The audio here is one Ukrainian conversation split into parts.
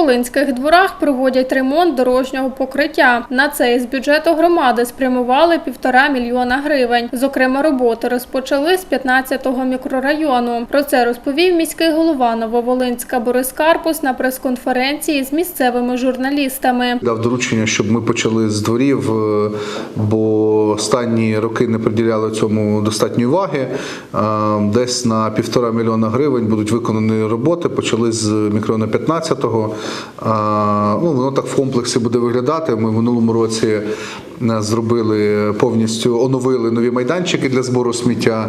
нововолинських дворах проводять ремонт дорожнього покриття. На це із бюджету громади спрямували півтора мільйона гривень. Зокрема, роботи розпочали з 15-го мікрорайону. Про це розповів міський голова Нововолинська Борис Карпус на прес-конференції з місцевими журналістами. Дав доручення, щоб ми почали з дворів, е, бо останні роки не приділяли цьому достатньої уваги. Е, Десь на півтора мільйона гривень будуть виконані роботи. Почали з мікрона 15-го. Ну, воно так в комплексі буде виглядати. Ми в минулому році е, зробили повністю оновили нові майданчики для збору сміття,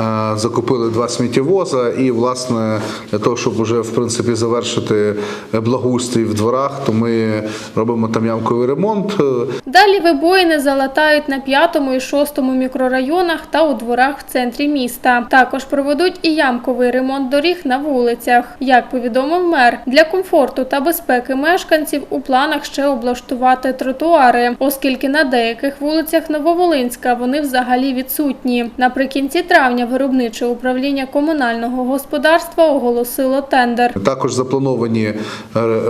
е, закупили два сміттєвоза і, власне, для того, щоб вже в принципі завершити благоустрій в дворах, то ми робимо там ямковий ремонт. Е, Далі вибоїни залатають на п'ятому і шостому мікрорайонах та у дворах в центрі міста. Також проведуть і ямковий ремонт доріг на вулицях. Як повідомив мер, для комфорту та безпеки мешканців у планах ще облаштувати тротуари, оскільки на деяких вулицях Нововолинська вони взагалі відсутні. Наприкінці травня виробниче управління комунального господарства оголосило тендер. Також заплановані е, е,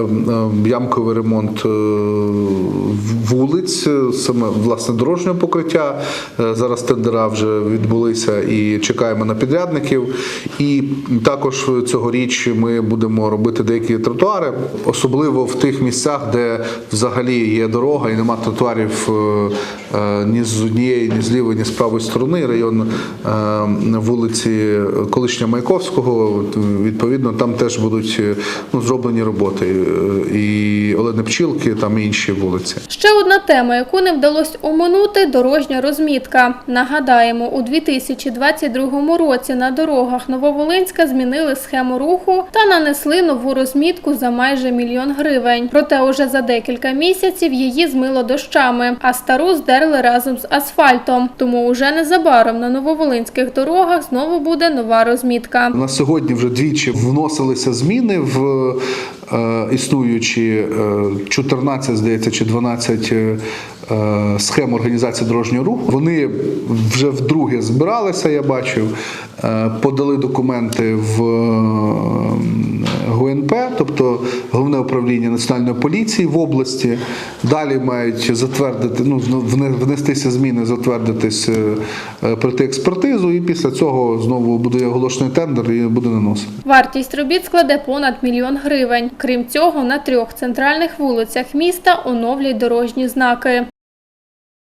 ямковий ремонт е, вулиць, саме власне дорожнього покриття. Зараз тендера вже відбулися і чекаємо на підрядників. І також цьогоріч ми будемо робити деякі тротуари, особливо в тих місцях, де взагалі є дорога і нема тротуарів е, е, ні з однієї, ні з лівої, ні з правої сторони. Район е, вулиці колишнього Маяковського. Відповідно, там теж будуть ну, зроблені роботи. І Олени Пчілки, там і інші вулиці. Ще одна тема, яку не вдалося оминути – дорожня розмітка. Нагадаємо, у 2022 році на дорогах Нововолинська змінили схему руху та нанесли нову розмітку за майже мільйон гривень. Проте уже за декілька місяців її змило дощами, а стару здерли разом з асфальтом. Тому уже незабаром на нововолинських дорогах знову буде нова розмітка. На сьогодні вже двічі вносилися зміни в е, існуючі е, 14, здається, чи 12 е, е, схем організації дорожнього руху. Вони вже вдруге збиралися, я бачив, подали документи в е, ГУНП, тобто головне управління національної поліції в області. Далі мають затвердити, ну вне- внестися зміни, затвердитись, е, е, пройти експертизу, і після цього знову буде оголошений тендер і буде наносити. Вартість робіт складе понад мільйон гривень. Крім цього, на трьох центральних вулицях міста оновлять дорожні знаки.